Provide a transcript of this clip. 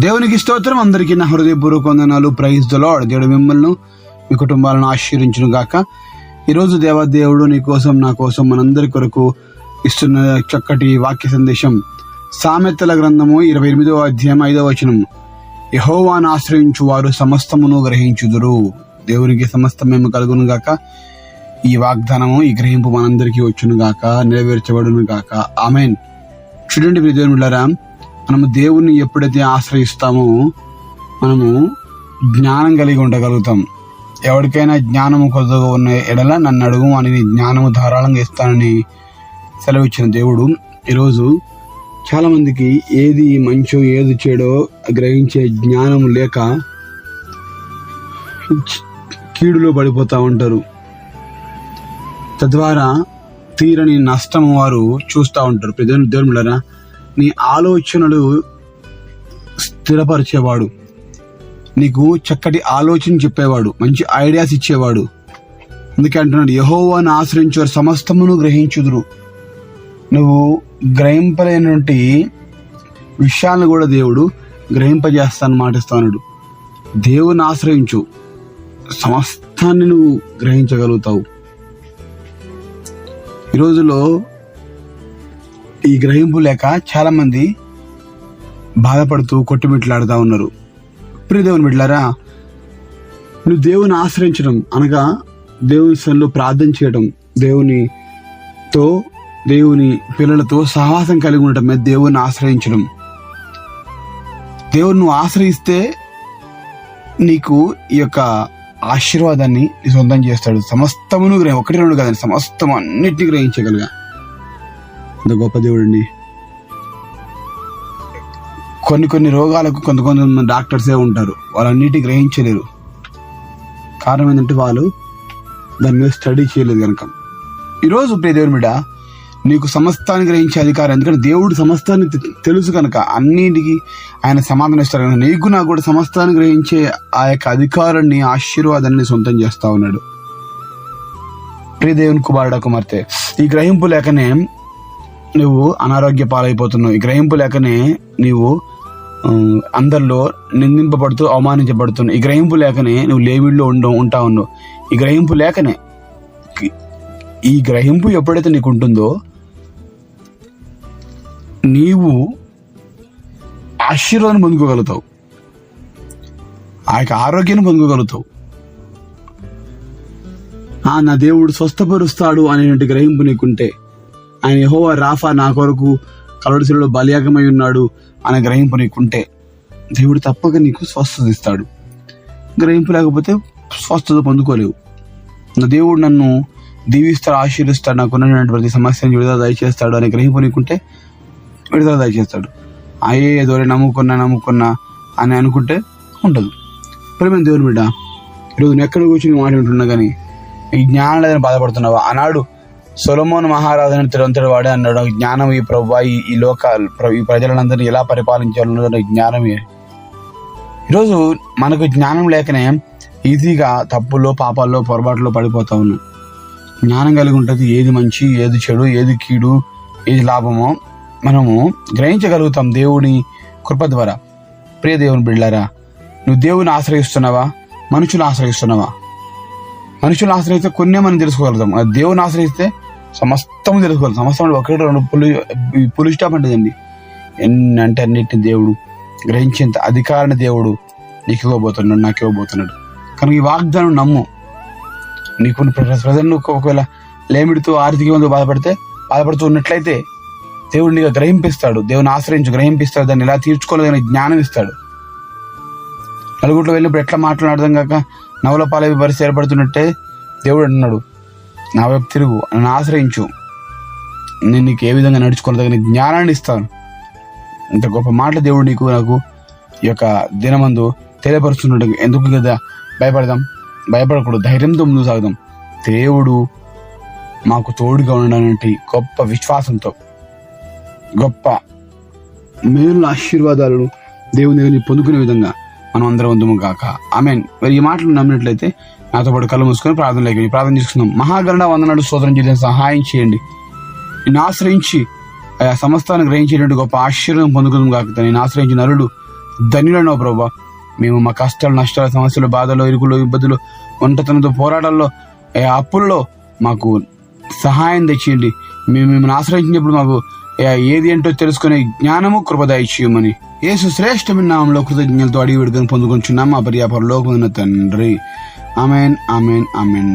దేవునికి స్తోత్రం. అందరికీ నా హృదయపూర్వక వందనాలు. ప్రైజ్ ద లాడ్ దేవుడు మిమ్మల్ని మీ కుటుంబాలను ఆశీర్వించును గాక. ఈరోజు దేవదేవుడు నీ కోసం నా కోసం మనందరి కొరకు ఇస్తున్న చక్కటి వాక్య సందేశం. సామెతల గ్రంథము ఇరవై ఎనిమిదవ అధ్యాయం ఐదవ వచనం. యహోవాను ఆశ్రయించు వారు సమస్తమును గ్రహించుదురు. దేవునికి సమస్తమేమి కలుగును గాక. ఈ వాగ్దానము ఈ గ్రహింపు మనందరికీ వచ్చును గాక నెరవేర్చబడును గాక. ఆమెన్. చూడండి ప్రియ దేవుని మనము దేవుణ్ణి ఎప్పుడైతే ఆశ్రయిస్తామో మనము జ్ఞానం కలిగి ఉండగలుగుతాం. ఎవరికైనా జ్ఞానము కొద్దిగా ఉన్న ఎడల నన్ను అడుగు అని జ్ఞానము ధారాళంగా ఇస్తానని సెలవిచ్చిన దేవుడు. ఈరోజు చాలామందికి ఏది మంచో ఏది చెడో గ్రహించే జ్ఞానం లేక కీడులో పడిపోతూ ఉంటారు. తద్వారా తీరని నష్టం వారు చూస్తూ ఉంటారు. ప్రజలు దేవుడులరా నీ ఆలోచనలు స్థిరపరిచేవాడు. నీకు చక్కటి ఆలోచన చెప్పేవాడు మంచి ఐడియాస్ ఇచ్చేవాడు. అందుకే అంటున్నాడు యహోవాను ఆశ్రయించేవారు సమస్తమును గ్రహించుదురు. నువ్వు గ్రహింపలేనటువంటి విషయాలను కూడా దేవుడు గ్రహింపజేస్తాను మాటిస్తానుడు. దేవుని ఆశ్రయించు. సమస్తాన్ని నువ్వు గ్రహించగలుగుతావు. ఈ రోజుల్లో ఈ గ్రహింపు లేక చాలా మంది బాధపడుతూ కొట్టుమిట్లాడుతూ ఉన్నారు. ప్రియదేవుని బిడ్డారా నువ్వు దేవుని ఆశ్రయించడం అనగా దేవుని సన్లో ప్రార్థన చేయడం దేవునితో దేవుని పిల్లలతో సహవాసం కలిగి ఉండటమే దేవుని ఆశ్రయించడం. దేవుని నువ్వు ఆశ్రయిస్తే నీకు ఈ యొక్క ఆశీర్వాదాన్ని సొంతం చేస్తాడు. సమస్తమును గ్రహం ఒకటి రెండు కాదండి సమస్తం అన్నిటిని గ్రహించగలగా. అంత గొప్ప దేవుడండి. కొన్ని కొన్ని రోగాలకు కొంత కొంతమంది డాక్టర్సే ఉంటారు. వాళ్ళన్నిటి గ్రహించలేరు. కారణం ఏంటంటే వాళ్ళు దాని మీద స్టడీ చేయలేదు కనుక. ఈరోజు ప్రియ దేవుని బిడ్డ నీకు సమస్తాన్ని గ్రహించే అధికారం ఎందుకంటే దేవుడు సమస్తాన్ని తెలుసు కనుక. అన్నిటికీ ఆయన సమాధానం ఇస్తారు కనుక. నీకు నాకు కూడా సమస్తాన్ని గ్రహించే ఆ యొక్క అధికారాన్ని ఆశీర్వాదాన్ని సొంతం చేస్తా ఉన్నాడు. ప్రియ దేవుని కుమారుడ కుమార్తె ఈ గ్రహింపు లేకనే నువ్వు అనారోగ్య పాలైపోతున్నావు. ఈ గ్రహింపు లేకనే నీవు అందరిలో నిందింపబడుతూ అవమానించబడుతున్నావు. ఈ గ్రహింపు లేకనే నువ్వు లేమిడిలో ఉండ ఉంటా ఉన్నావు. ఈ గ్రహింపు లేకనే ఈ గ్రహింపు ఎప్పుడైతే నీకు ఉంటుందో నీవు ఆశీర్వాదం పొందుకోగలుగుతావు. ఆ యొక్క ఆరోగ్యాన్ని పొందుకోగలుగుతావు. ఆ నా దేవుడు స్వస్థపరుస్తాడు అనేటువంటి గ్రహింపు నీకుంటే ఆయన యహోవ రాఫా నా కొరకు కలవడిసిలో బలియాగమై ఉన్నాడు అనే గ్రహింపు నీకుంటే దేవుడు తప్పక నీకు స్వస్థత ఇస్తాడు గ్రహింపు లేకపోతే స్వస్థత పొందుకోలేవు. నా దేవుడు నన్ను దీవిస్తాడు ఆశీర్విస్తాడు నాకు ఉన్నటువంటి ప్రతి సమస్యను విడుదల దయచేస్తాడు అనే గ్రహింపు నీకుంటే విడుదల దయచేస్తాడు. అయ్యే దోరే నమ్ముకున్నా నమ్ముకున్నా అని అనుకుంటే ఉండదు. ప్రేమ దేవుని బిడ్డ ఈరోజు నువ్వు ఎక్కడ కూర్చొని మాట్లాడుతున్నా కానీ ఈ జ్ఞానం లేదని బాధపడుతున్నావా? ఆనాడు సొలమోన్ మహారాజును తిరంతటి వాడే అన్నాడు. జ్ఞానం ఈ ప్రభు ఈ లోక ఈ ప్రజలందరినీ ఎలా పరిపాలించాలన్నది జ్ఞానమే. ఈరోజు మనకు జ్ఞానం లేకనే ఈజీగా తప్పుల్లో పాపాల్లో పొరపాట్లో పడిపోతా ఉన్నాం జ్ఞానం కలిగి ఉంటుంది ఏది మంచి ఏది చెడు ఏది కీడు ఏది లాభమో మనము గ్రహించగలుగుతాం దేవుని కృప ద్వారా. ప్రియ దేవుని బిళ్ళారా నువ్వు దేవుని ఆశ్రయిస్తున్నావా? మనుషులు ఆశ్రయిస్తున్నావా? మనుషులు ఆశ్రయిస్తే కొన్నే మనం తెలుసుకోగలుగుతాం. అది దేవుని ఆశ్రయిస్తే సమస్తం తెలుసుకోవాలి. సమస్తం అంటే ఒకటి రెండు పులి పులి స్టాప్ అంటేదండి. ఎన్ని అంటే అన్నిటిని దేవుడు గ్రహించేంత అధికారాన్ని దేవుడు నీకు ఇవ్వబోతున్నాడు నాకు ఇవ్వబోతున్నాడు కనుక ఈ వాగ్దానం నమ్ము. నీకు ప్రజలు ఒకవేళ లేమిడితో ఆర్థికంగా బాధపడితే బాధపడుతూ ఉన్నట్లయితే దేవుడు నీకు గ్రహింపిస్తాడు. దేవుని ఆశ్రయించు గ్రహింపిస్తాడు. దాన్ని ఎలా తీర్చుకోలేదని జ్ఞానం ఇస్తాడు. నలుగురిలో వెళ్ళినప్పుడు ఎట్లా మాట్లాడడం కాక నవల పాలవి పరిస్థితి ఏర్పడుతున్నట్టే దేవుడు అన్నాడు. నా వైపు తిరుగు నన్ను ఆశ్రయించు. నేను నీకు ఏ విధంగా నడుచుకోలేదని జ్ఞానాన్ని ఇస్తాను. ఇంత గొప్ప మాటలు దేవుడు నీకు నాకు ఈ యొక్క దినమందు తెలియపరుస్తున్నాడు ఎందుకు కదా భయపడదాం? భయపడకూడదు ధైర్యంతో ముందు సాగుదాం. దేవుడు మాకు తోడుగా ఉండడానికి గొప్ప విశ్వాసంతో గొప్ప మేలు ఆశీర్వాదాలను దేవుని దగ్గర పొందుకునే విధంగా మనం అందరం ఉందము ఐ మీన్ మరి ఈ మాటలు నమ్మినట్లయితే నాతో పాటు కళ్ళు మూసుకొని ప్రార్థనలోకి ప్రార్థన చేసుకుందాం. మహాగరణ వందనాడు సోదరం చేసిన సహాయం చేయండి. నేను ఆశ్రయించి ఆ సమస్తాన్ని గ్రహించేటువంటి గొప్ప ఆశ్చర్యం పొందుకుందాం కాక నేను ఆశ్రయించిన నరుడు ధన్యులను ప్రభా. మేము మా కష్టాలు నష్టాలు సమస్యలు బాధలు ఇరుకులు ఇబ్బందులు ఒంటతనంతో పోరాటాల్లో ఏ అప్పుల్లో మాకు సహాయం తెచ్చేయండి. మేము మిమ్మల్ని ఆశ్రయించినప్పుడు మాకు ఏది ఏంటో తెలుసుకునే జ్ఞానము కృపదాయి చేయమని యేసు శ్రేష్టమైన నామంలో కృతజ్ఞతతో అడిగి విడుదలను పొందుకుంటున్నాం మా పర్యాపరలోకమైన తండ్రి. Amen amen amen